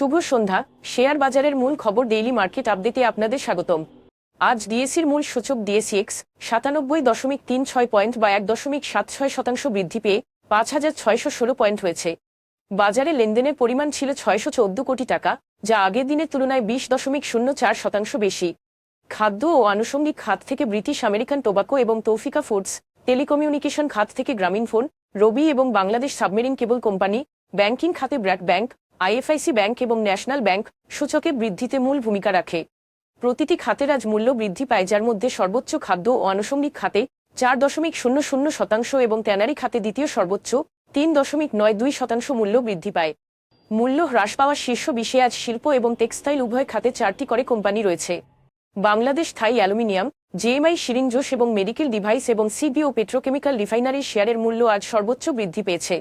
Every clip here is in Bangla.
শুভ সন্ধ্যা। শেয়ার বাজারের মূল খবর ডেইলি মার্কেট আপডেটে আপনাদের স্বাগতম। আজ ডিএসির মূল সূচক ডিএসিএক্স সাতানব্বই দশমিক তিন ছয় পয়েন্ট বা এক দশমিক সাত ছয় শতাংশ বৃদ্ধি পেয়ে পাঁচ হাজার ছয়শো ষোলো পয়েন্ট হয়েছে। বাজারে লেনদেনের পরিমাণ ছিল ছয়শো চোদ্দ কোটি টাকা, যা আগের দিনের তুলনায় বিশ দশমিক শূন্য চার শতাংশ বেশি। খাদ্য ও আনুষঙ্গিক খাত থেকে ব্রিটিশ আমেরিকান টোবাকো এবং তৌফিকা ফুডস, টেলিকমিউনিকেশন খাত থেকে গ্রামীণ ফোন, রবি এবং Bangladesh submarine cable company, banking খাতে ব্র্যাক ব্যাংক আইএফআইসি ব্যাংক এবং ন্যাশনাল ব্যাংক সূচকে বৃদ্ধিতে মূল ভূমিকা রাখে। প্রতিটি খাতের আজ মূল্য বৃদ্ধি পায়, যার মধ্যে সর্বোচ্চ খাদ্য ও আনুষঙ্গিক খাতে চার দশমিক শূন্য শূন্য শতাংশ এবং ট্যানারি খাতে দ্বিতীয় সর্বোচ্চ তিন দশমিক নয় দুই শতাংশ মূল্য বৃদ্ধি পায়। মূল্য হ্রাস পাওয়া শীর্ষ বিশে আজ শিল্প এবং টেক্সটাইল উভয় খাতে চারটি করে কোম্পানি রয়েছে। Bangladesh, Thai, aluminium JMI syringes এবং মেডিকেল ডিভাইস এবং সিবিও পেট্রোকেমিক্যাল রিফাইনারির শেয়ারের মূল্য আজ সর্বোচ্চ বৃদ্ধি পেয়েছে।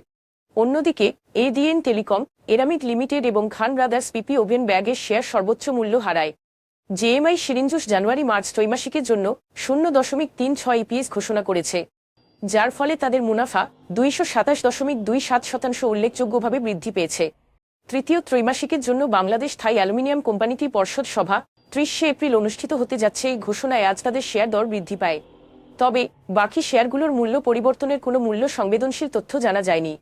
অন্যদিকে এডিএন টেলিকম, এরামিড লিমিটেড এবং খান ব্রাদার্স পিপি ওভেন ব্যাগের শেয়ার সর্বোচ্চ মূল্য হারায়। জেএমআই সিরিঞ্জোস জানুয়ারি মার্চ ত্রৈমাসিকের জন্য শূন্য দশমিক তিন ছয় ইপিএস ঘোষণা করেছে, যার ফলে তাদের মুনাফা দুইশো সাতাশ দশমিক দুই সাত শতাংশ উল্লেখযোগ্যভাবে বৃদ্ধি পেয়েছে। তৃতীয় ত্রৈমাসিকের জন্য বাংলাদেশ থাই অ্যালুমিনিয়াম কোম্পানিটি পর্ষদ সভা ত্রিশে এপ্রিল অনুষ্ঠিত হতে যাচ্ছে, এই ঘোষণায় আজ তাদের শেয়ার দর বৃদ্ধি পায়। তবে বাকি শেয়ারগুলোর মূল্য পরিবর্তনের কোনো মূল্য সংবেদনশীল তথ্য জানা যায়নি।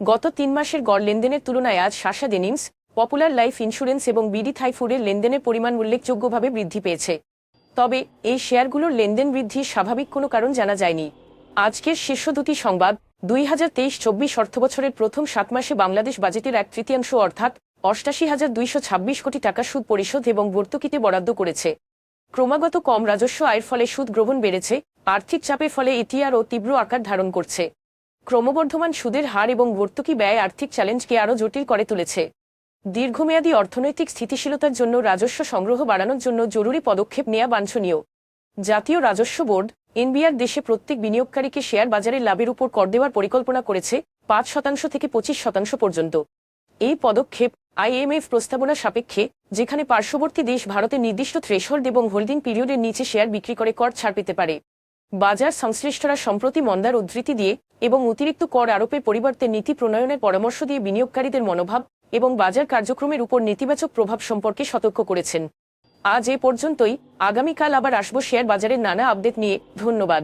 গত তিন মাসের গড় লেনদেনের তুলনায় আজ Shasha denims, popular life insurance এবং বিডি থাইফুডের লেনদেনের পরিমাণ উল্লেখযোগ্যভাবে বৃদ্ধি পেয়েছে। তবে এই শেয়ারগুলোর লেনদেন বৃদ্ধির স্বাভাবিক কোনো কারণ জানা যায়নি। আজকের শীর্ষ দুটি সংবাদ, দুই হাজার তেইশ চব্বিশ অর্থবছরের প্রথম সাত মাসে বাংলাদেশ বাজেটের এক তৃতীয়াংশ অর্থাৎ অষ্টাশি হাজার দুইশো ছাব্বিশ কোটি টাকা সুদ পরিশোধ এবং ভর্তুকিতে বরাদ্দ করেছে। ক্রমাগত কম রাজস্ব আয়ের ফলে সুদ গ্রহণ বেড়েছে, আর্থিক চাপের ফলে এটি আরও তীব্র আকার ধারণ করছে। ক্রমবর্ধমান সুদের হার এবং ভর্তুকি ব্যয় আর্থিক চ্যালেঞ্জকে আরও জটিল করে তুলেছে। দীর্ঘমেয়াদী অর্থনৈতিক স্থিতিশীলতার জন্য রাজস্ব সংগ্রহ বাড়ানোর জন্য জরুরি পদক্ষেপ নেওয়া বাঞ্ছনীয়। জাতীয় রাজস্ব বোর্ড, এনবিআর দেশে প্রত্যেক বিনিয়োগকারীকে শেয়ার বাজারের লাভের উপর কর দেওয়ার পরিকল্পনা করেছে পাঁচ শতাংশ থেকে পঁচিশ শতাংশ পর্যন্ত। এই পদক্ষেপ আইএমএফ প্রস্তাবনা সাপেক্ষে, যেখানে পার্শ্ববর্তী দেশ ভারতের নির্দিষ্ট থ্রেশহোল্ড এবং হোল্ডিং পিরিয়ডের নিচে শেয়ার বিক্রি করে কর ছাড় পেতে পারে। বাজার সংশ্লিষ্টরা সম্প্রতি মন্দার উদ্ধৃতি দিয়ে এবং অতিরিক্ত কর আরোপের পরিবর্তে নীতি প্রণয়নের পরামর্শ দিয়ে বিনিয়োগকারীদের মনোভাব এবং বাজার কার্যক্রমের উপর নেতিবাচক প্রভাব সম্পর্কে সতর্ক করেছেন। আজ এ পর্যন্তই। আগামীকাল আবার আসব শেয়ার বাজারের নানা আপডেট নিয়ে। ধন্যবাদ।